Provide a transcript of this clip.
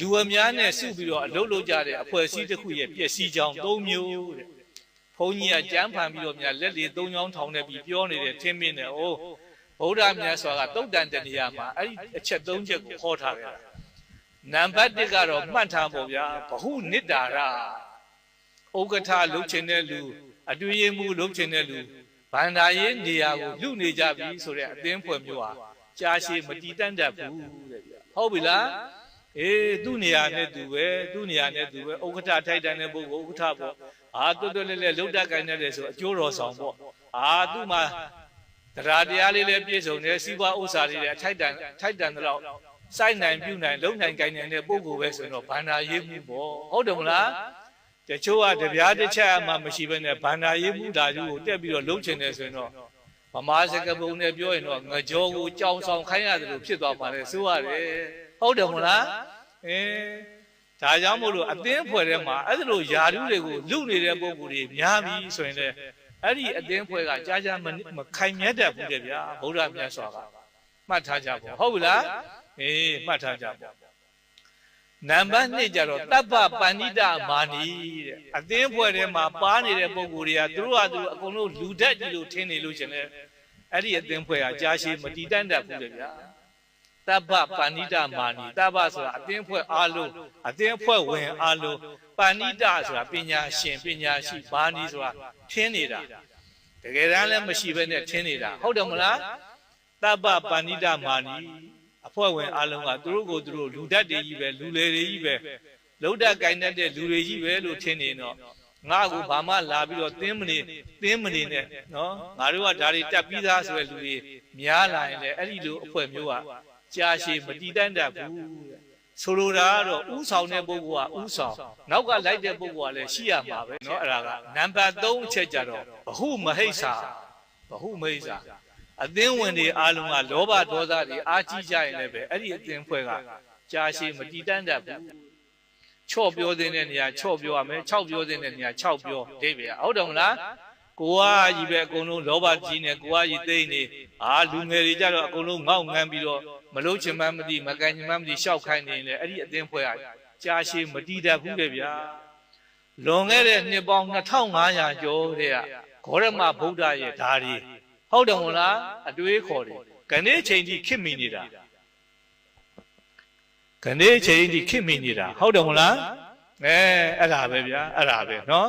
လူအများနဲ့စုပြီးတော့အလုပ်လုပ်ကြတဲ့အဖွဲ့အစည်းတစ်ခုရဲ့ပျက်စီးကြောင်း၃မျိုးတဲ့ဘုန်းကြီးကကြမ်းဖန်ပြီးတော့များလက်လေး၃ချောင်းထောင်နေပြီးပြောနေတဲ့ထင်းမင်းနဲ့အိုးဗုဒ္ဓမြတ်စွာကတုတ်တန်တနေရာမှာအဲ့ဒီအချက်၃ချက်ကိုခေါ်ထားခဲ့တာနံပါတ်1ကတော့မှတ်ထားပေါ့ဗျာဘဟုနိတ္တာရဥက္ကဋ္ဌလုပ်ချင်တဲ့လူအတွေ့အမှုလုပ်ချင်တဲ့လူဗန္ဒာရေးနေရာကိုလူနေကြပြီဆိုတဲ့အသင်းဖွဲ့မျိုးဟာကြားရှိမတီးတန့်တတ်ဘူးတဲ့ဗျာဟုတ်ပြီလား အေးသူ့နေရာနဲ့သူပဲသူ့နေရာနဲ့သူပဲဥက္ကဋ္ဌထိုက်တန်တဲ့ပုဂ္ဂိုလ်ဥက္ကဋ္ဌပေါ့အာတွတ်တွတ်လဲလဲလှုပ်တတ်ကိုင်းတယ်ဆိုအကျိုးတော်ဆောင်ပေါ့အာသူ့မှာတရားတရားလေးလည်းပြည့်စုံတယ်စီးပွားဥစ္စာလေးလည်းအထိုက်တန်ထိုက်တန်တော့စိုက်နိုင်ပြုနိုင်လုံနိုင်ကိုင်းနိုင်တဲ့ပုဂ္ဂိုလ်ပဲဆိုရင်တော့ဗန္ဒာရေးမှုပေါ့ဟုတ်တယ်မလားတချို့ကတပြားတစ်ချက်မှမရှိဘဲနဲ့ဗန္ဒာရေးမှုဓာတ်ကိုတက်ပြီးတော့လုံချင်တယ်ဆိုရင်တော့ဗမာစကားပုံနဲ့ပြောရင်တော့ငကြောကိုကြောင်ဆောင်ခိုင်းရတယ်လို့ဖြစ်သွားပါလေဆိုရတယ် ဟုတ်တယ်မလားအဲဒါကြောင့်မို့လို့အသင်းဖွဲ့ထဲမှာအဲ့လိုယာဓုတွေကိုလူနေတဲ့ပုံကိုယ်တွေများပြီဆိုရင်လည်းအဲ့ဒီအသင်းဖွဲ့ကကြာကြာမမခိုင်မြတ်တတ်ဘူးတဲ့ဗျာဗုဒ္ဓမြတ်စွာကမှတ်ထားကြပေါ့ဟုတ်ပြီလားအေးမှတ်ထားကြပေါ့နံပါတ်2ကျတော့တပ္ပပန္နိတမာနီတဲ့အသင်းဖွဲ့ထဲမှာပါနေတဲ့ပုံကိုယ်တွေကသူတို့ဟာသူတို့အကုန်လုံးလူတတ်ကြီးလို့ထင်နေလို့ရှင်လေအဲ့ဒီအသင်းဖွဲ့ကကြာရှည်မတည်တတ်တတ်ဘူးတဲ့ဗျာ တပ္ပပဏိတမာနီတပ္ပဆိုတာအသင်းဖွဲ့အားလုံးအသင်းဖွဲ့ဝင်အားလုံးပဏိတဆိုတာပညာရှင်ပညာရှိဘာနီဆိုတာထင်းနေတာတကယ်တမ်းလည်းမရှိဘဲနဲ့ထင်းနေတာဟုတ်တယ်မလားတပ္ပပဏိတမာနီအဖွဲ့ဝင်အားလုံးကသူတို့ကိုသူတို့လူတတ်တွေကြီးပဲလူလေတွေကြီးပဲလုံတတ်ကိုင်တတ်တဲ့လူတွေကြီးပဲလို့ထင်နေတော့ငါ့ကိုဘာမှလာပြီးတော့သင်းမနေသင်းမနေနဲ့နော်ငါတို့ကဒါတွေတက်ပြီးသားဆိုတဲ့လူတွေများလာရင်လည်းအဲ့ဒီလိုအဖွဲ့မျိုးက ကြာရှည်မတည်တတ်တတ်ဘူးတဲ့ဆိုလိုတာကတော့ဥဆောင်တဲ့ပုဂ္ဂိုလ်ကဥဆောင်နောက်ကလိုက်တဲ့ပုဂ္ဂိုလ်ကလည်းရှိရမှာပဲเนาะအဲ့ဒါကနံပါတ်3အချက်ကြတော့ဘဟုမဟိစ္ဆာဘဟုမဟိစ္ဆာအသင်းဝင်တွေအားလုံးကလောဘဒေါသတွေအားကြီးကြရင်လည်းပဲအဲ့ဒီအသင်းဖွဲ့ကကြာရှည်မတည်တတ်တတ်ဘူးချော့ပြောတဲ့နေရာချော့ပြောရမယ်၆ပြောတဲ့နေရာ၆ပြောဒိဗေဟုတ်တယ်မလားကိုကကြီးပဲအကုန်လုံးလောဘကြီးနေကိုကကြီးသိမ့်နေအာလူငယ်တွေကြတော့အကုန်လုံးငေါက်ငန်းပြီးတော့ မလို့ချင်မှမသိမကန်ချင်မှမသိရှောက်ခိုင်းနေလေအဲ့ဒီအသင်းဖွဲ့ကကြာရှည်မတည်တတ်ဘူးလေဗျာလွန်ခဲ့တဲ့နှစ်ပေါင်း2500ကျော်တဲ့ကဂေါရမဗုဒ္ဓရဲ့ဓာရီဟုတ်တယ်မဟုတ်လားအတွေးခေါ်တယ်ခဏိချိန်ကြီးခင်မိနေတာခဏိချိန်ကြီးခင်မိနေတာဟုတ်တယ်မဟုတ်လားအဲအဲ့ဒါပဲဗျာအဲ့ဒါပဲเนาะ